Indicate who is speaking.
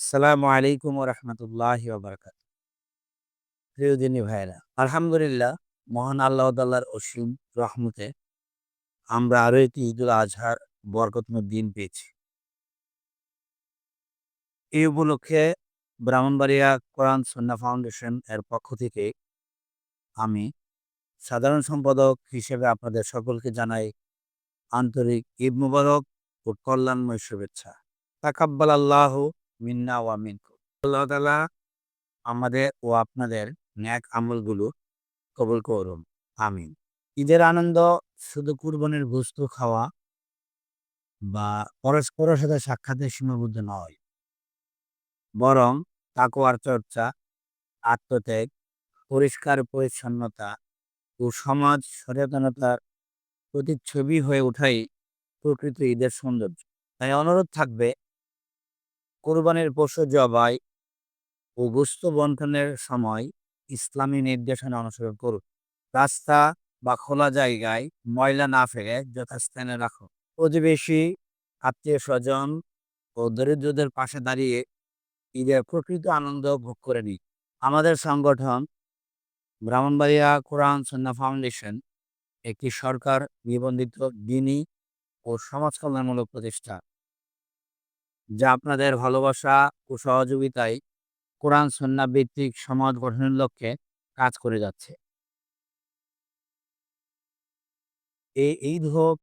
Speaker 1: আসসালামু আলাইকুম রহমতুল্লাহ বারকাত। প্রিয় দিনী ভাইরা আলহামদুলিল্লাহ, মহান আল্লাহ তাল্লাহর অসীম রহমতে আমরা আরও একটি ঈদুল আজহার বরকতময় দিন পেয়েছি। এই উপলক্ষে ব্রাহ্মণবাড়িয়া কোরআন সন্না ফাউন্ডেশন এর পক্ষ থেকে আমি সাধারণ সম্পাদক হিসেবে আপনাদের সকলকে জানাই আন্তরিক ঈদ মুবারক ও কল্যাণময় শুভেচ্ছা। তাকাব্বাল আল্লাহ মিন্না ওয়া মিনকুম আল্লাহ তাআলা আমাদের ও আপনাদের ন্যাক আমলগুলো কবুল করুন। আমিন। ঈদের আনন্দ, শুধু কুরবানির বস্তু খাওয়া বা পরস্পরের সাথে সাক্ষাতের সীমাবদ্ধ নয়। বরং তাকওয়ার চর্চা, আত্মত্যাগ, পরিষ্কার পরিচ্ছন্নতা ও সমাজ সচেতনতার প্রতিচ্ছবি হয়ে ওঠাই প্রকৃত ঈদের সৌন্দর্য। তাই অনুরোধ থাকবে কোরবানির পশু জবাই ও গোস্ত বন্টনের সময় ইসলামী নির্দেশনা অনুসরণ করুন। রাস্তা বা খোলা জায়গায় ময়লা না ফেলে যথাস্থানে রাখো। প্রতিবেশী আত্মীয় স্বজন ও দরিদ্রদের পাশে দাঁড়িয়ে ঈদের প্রকৃত আনন্দ ভোগ করে নিই আমাদের সংগঠন ব্রাহ্মণবাড়িয়া কোরআন সন্না ফাউন্ডেশন একটি সরকার নিবন্ধিত দিনী ও সমাজ কল্যাণমূলক প্রতিষ্ঠান যা আপনাদের ভালোবাসা ও সহযোগিতায় কোরআন, সন্না ভিত্তিক সমাজ গঠনের লক্ষ্যে কাজ করে যাচ্ছে। এই ঈদ হোক